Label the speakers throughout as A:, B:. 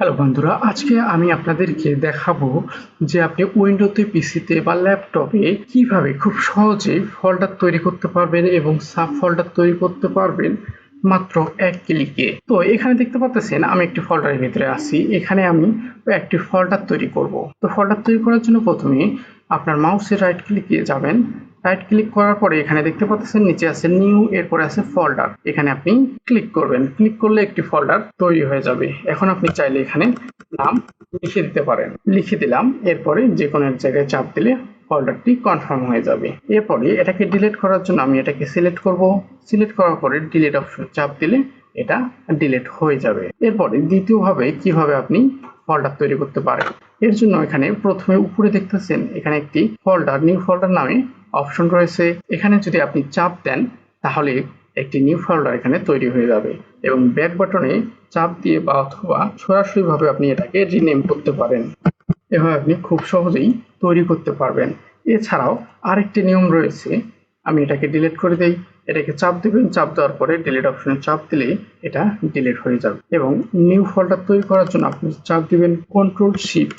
A: Hello বন্ধুরা, আজকে আমি আপনাদেরকে দেখাবো যে আপনি উইন্ডোতে পিসিতে বা ল্যাপটপে কীভাবে খুব সহজে ফোল্ডার তৈরি করতে পারবেন এবং সাব ফোল্ডার তৈরি করতে পারবেন মাত্র এক ক্লিকে। তো এখানে দেখতে পাচ্ছেন, আমি একটি ফোল্ডারের ভিতরে আছি, এখানে আমি একটি ফোল্ডার তৈরি করব। তো ফোল্ডার তৈরি করার জন্য প্রথমে আপনার মাউসের রাইট ক্লিকে যাবেন। রাইট ক্লিক করার পরে এখানে দেখতে পাচ্ছেন, নিচে আছে নিউ এরপরে আছে ফোল্ডার এখানে আপনি ক্লিক করবেন। ক্লিক করলে একটি ফোল্ডার তৈরি হয়ে যাবে। এখন আপনি চাইলে এখানে নাম লিখে দিতে পারেন। লিখে দিলাম, এরপরে যে কোনো এক জায়গায় চাপ দিলে ফোল্ডারটি কনফার্ম হয়ে যাবে। এরপরে এটাকে ডিলিট করার জন্য আমি এটাকে সিলেক্ট করব। সিলেক্ট করার পরে ডিলিট অপশন চাপ দিলে এটা ডিলিট হয়ে যাবে। এরপরে দ্বিতীয়ভাবে কীভাবে আপনি ফোল্ডার তৈরি করতে পারেন? এর জন্য এখানে প্রথমে উপরে দেখতেছেন, এখানে একটি ফোল্ডার নিউ ফোল্ডার নামে অপশন রয়েছে। এখানে যদি আপনি চাপ দেন, তাহলে একটি নিউ ফোল্ডার এখানে তৈরি হয়ে যাবে এবং ব্যাক বাটনে চাপ দিয়ে বা অথবা সরাসরিভাবে আপনি এটাকে রিনেম করতে পারেন। এভাবে আপনি খুব সহজেই তৈরি করতে পারবেন। এছাড়াও আরেকটি নিয়ম রয়েছে। আমি এটাকে ডিলিট করে দেই। এটাকে চাপ দিবেন, চাপ দেওয়ার পরে ডিলিট অপশনে চাপ দিলে এটা ডিলিট হয়ে যাবে এবং নিউ ফোল্ডার তৈরি করার জন্য আপনি চাপ দিবেন, কন্ট্রোল শিফট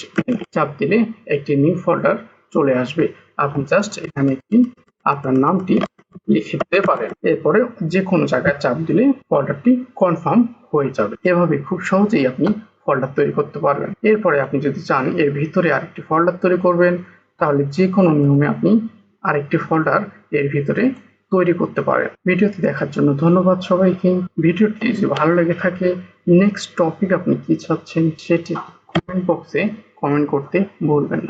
A: চাপ দিলে একটি নিউ ফোল্ডার চলে আসবে। আপনি জাস্ট এখানে একটি আপনার নামটি লিখে দিতে পারেন। এরপরে যে কোনো জায়গায় চাপ দিলে ফোল্ডারটি কনফার্ম হয়ে যাবে। এভাবে খুব সহজেই আপনি ফোল্ডার তৈরি করতে পারবেন। এরপরে আপনি যদি চান এর ভিতরে আরেকটি ফোল্ডার তৈরি করবেন, তাহলে যে কোনো নিয়মে আপনি আরেকটি ফোল্ডার এর ভিতরে তৈরি করতে পারেন। ভিডিওটি দেখার জন্য ধন্যবাদ সবাইকে। ভিডিওটি যদি ভালো লেগে থাকে নেক্সট টপিক আপনি কি চাচ্ছেন সেটি কমেন্ট বক্সে কমেন্ট করতে ভুলবেন না।